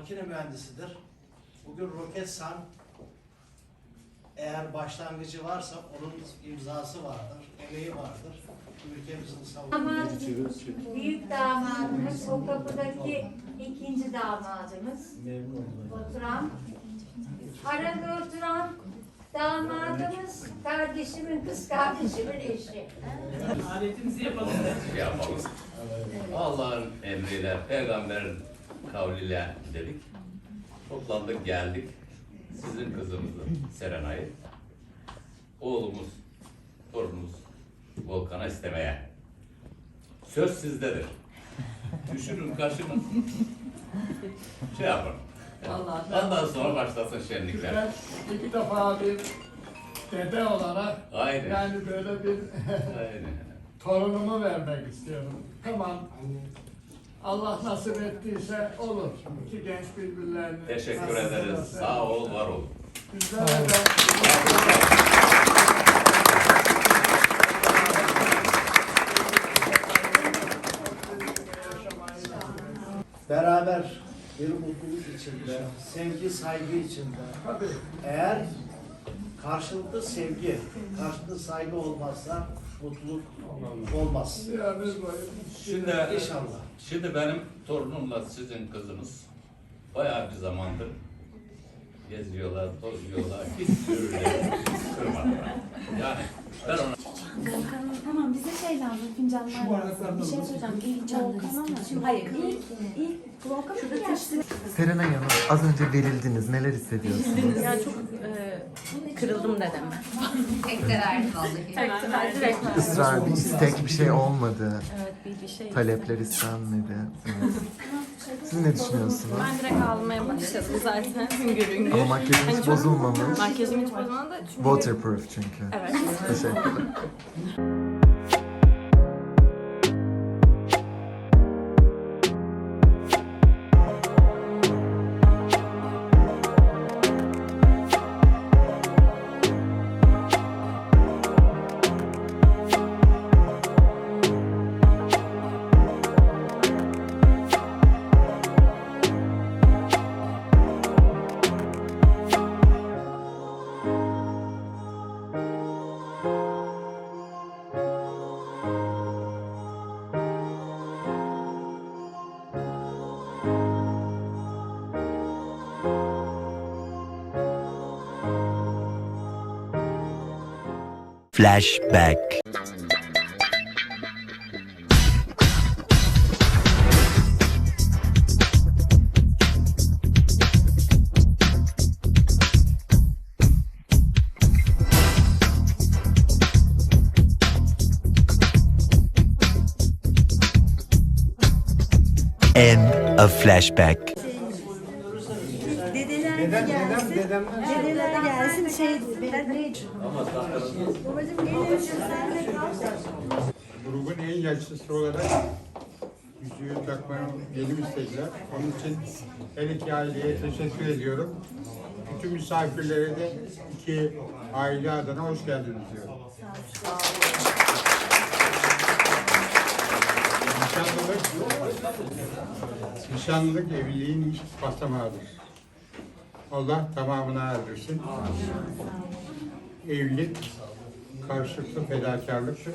makine mühendisidir. Bugün Roketsan eğer başlangıcı varsa onun imzası vardır, emeği vardır. Ülkemizin savunması. Büyük damadımız, o kapıdaki ikinci damadımız. Oturan, arada oturan damadımız, kardeşimin, kız kardeşimin eşi. Aletimizi yapalım. yapalım. Allah'ın emriyle, peygamberin kavliyle dedik. Toplandık, geldik. Sizin kızımızın Serenay'ı, oğlumuz, torunumuz Volkan'a istemeye. Söz sizdedir. Düşürün, kaşının. Şey yapın. Vallahi Ondan sonra başlasın şenlikler. Ben iki defa bir dede olarak Aynen. yani böyle bir Aynen. torunumu vermek istiyorum. Tamam. Allah nasip ettiyse olur. İki genç birbirlerini. Teşekkür nasip ederiz. ederse. Sağ ol, var ol. Bizlere de Beraber bir mutluluk içinde, sevgi, saygı içinde. tabii Eğer karşılıklı sevgi, karşılıklı saygı olmazsa mutluluk olmaz. bir. Şimdi İnşallah. Şimdi benim torunumla sizin kızınız bayağı bir zamandır geziyorlar, tozuyorlar, sürüleri kırmadılar. Yani ben ona Volkan'ın tamam bize şey lazım fincanlar lazım. Bir şey söyleyeceğim. İlk Volkan'a mı? Hayır ilk ilk Volkan'a mı gelsin? Serenay Hanım az önce verildiniz. Neler hissediyorsunuz? Ya çok e, kırıldım dedeme. Tekrar Tekrar direkt verdim. Israr, bir istek bir şey olmadı. Evet bir, bir şey. Talepler istenmedi. Evet. Siz ne düşünüyorsunuz? Ben direkt ağlamaya başladım zaten hüngür hüngür. Ama makyajın Hani hiç bozulmamış. Makyajım hiç bozulmadı çünkü. Waterproof çünkü. Evet. Teşekkürler. Flashback. End of flashback. Sen de kal. grubun en yaşlısı olarak yüzüğü takmaya benim istediler. Onun için her iki aileye teşekkür ediyorum. Bütün misafirlere de iki aile adına hoş geldiniz diyorum. Nişanlılık, nişanlılık evliliğin ilk basamağıdır. Allah tamamını erdirsin. Evlilik karşılıklı fedakarlıktır.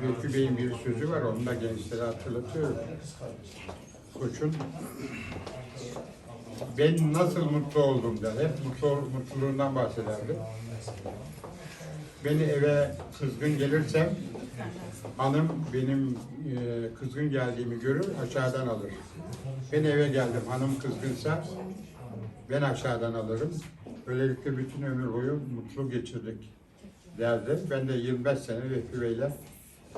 Zülfü Bey'in bir sözü var, onu da gençlere hatırlatıyorum. Koçun, ben nasıl mutlu oldum der, hep mutlu, mutluluğundan bahsederdi. Beni eve kızgın gelirsem, hanım benim e, kızgın geldiğimi görür, aşağıdan alır. Ben eve geldim, hanım kızgınsa, ben aşağıdan alırım. Böylelikle bütün ömür boyu mutlu geçirdik derdi. Ben de 25 sene Vehbi Bey'le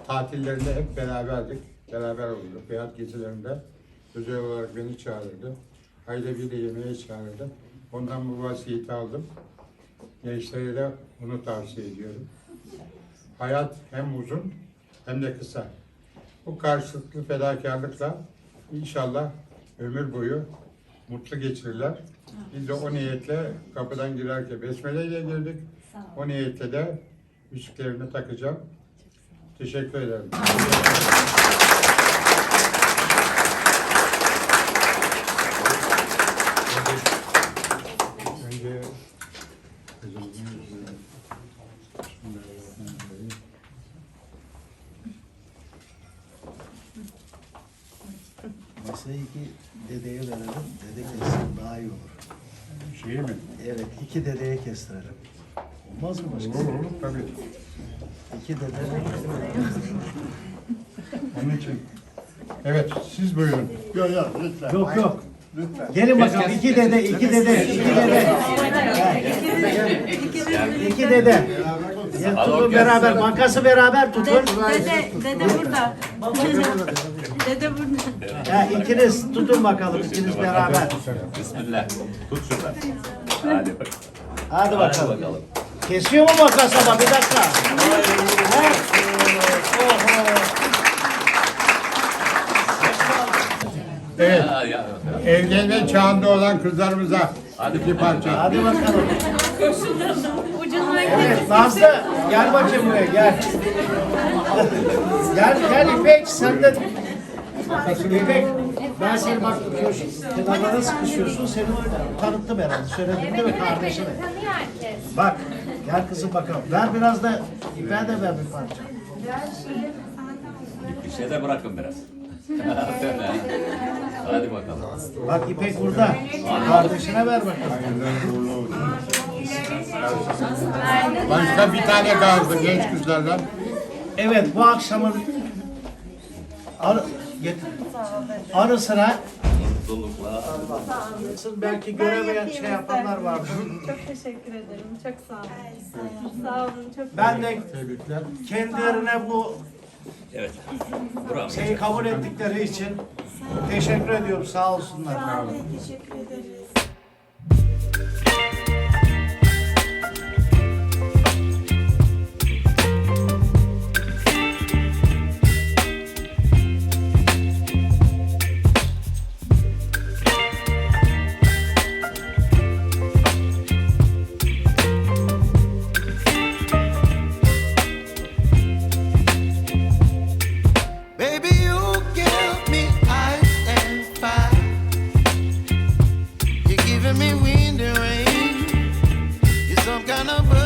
tatillerinde hep beraberdik. Beraber olurduk. Veyahut gezilerinde özel olarak beni çağırırdı. Ayda bir de yemeğe çağırırdı. Ondan bu vasiyeti aldım. Gençlere de bunu tavsiye ediyorum. Hayat hem uzun hem de kısa. Bu karşılıklı fedakarlıkla inşallah ömür boyu mutlu geçirirler. Biz de o niyetle kapıdan girerken besmele ile girdik. O niyetle de yüzüklerini takacağım. Teşekkür ederim. Verelim. Dede kessin daha iyi olur. Şey mi? Evet, iki dedeye kestirelim. Olmaz mı başka? Olur olur tabii. İki dede. Onun için. Evet siz buyurun. Yok yok lütfen. Yok yok. Lütfen. Gelin bakalım iki dede, iki dede, iki dede. İki dede. Al, tutun beraber, makası beraber tutun. Dede, dede burada. Dede burada. Ya ikiniz tutun bakalım, ikiniz beraber. Bismillah. Tut şuradan. Hadi bakalım. Hadi Hadi bakalım. bakalım. Kesiyor mu makas ama bir dakika. Ha? Oho. Evet. Ya, ya, ya. Evlenme çağında olan kızlarımıza Hadi iki parça. Hadi bakalım. Evet Nazlı gel bakayım buraya gel. gel gel İpek sen de İpek ben seni bak kenarlara sıkışıyorsun seni tanıttım herhalde söyledim değil mi herkes. Bak gel kızım bakalım ver biraz da İpek'e de ver bir parça. Bir şey de bırakın biraz. Hadi bakalım. Bak İpek burada kardeşine ver bakalım. Başka bir tane kaldı genç kızlardan. Evet bu akşamın arı, getir. arısına Mutluluklar. belki göremeyen şey yapanlar vardır. Çok teşekkür ederim. Çok sağ olun. Sağ olun. Çok Ben de Tebrikler. kendilerine bu Evet. Bravo. şeyi kabul ettikleri için teşekkür ediyorum. Sağ olsunlar. Baby, kind of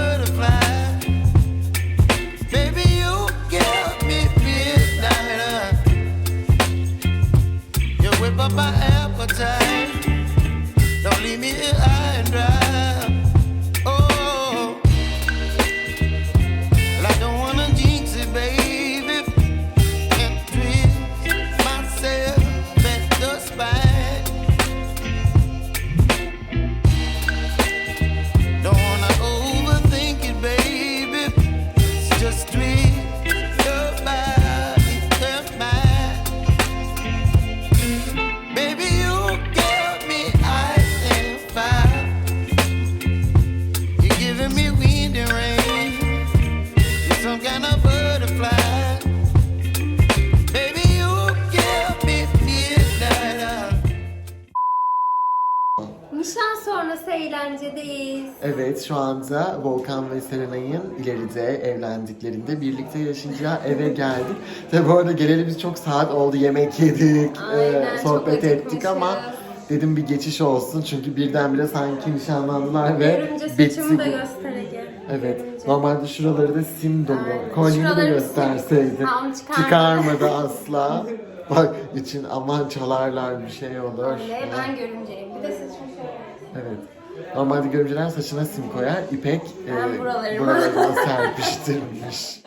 şu anda Volkan ve Serenay'ın ileride evlendiklerinde birlikte yaşayacağı eve geldik. Tabi bu arada geleli biz çok saat oldu yemek yedik, Aynen, e, sohbet ettik ama dedim bir geçiş olsun çünkü birdenbire sanki nişanlandılar ve Görünce bitti. Evet. Görünce. Normalde şuraları da sim dolu. Kolyeni de onu çıkarmadı. Asla. Bak için aman çalarlar bir şey olur. Ne ben görümceyim. Bir de saçım şöyle. Evet. Normalde görümceler saçına sim koyar. İpek Ben e, buralarıma. buralarına serpiştirmiş.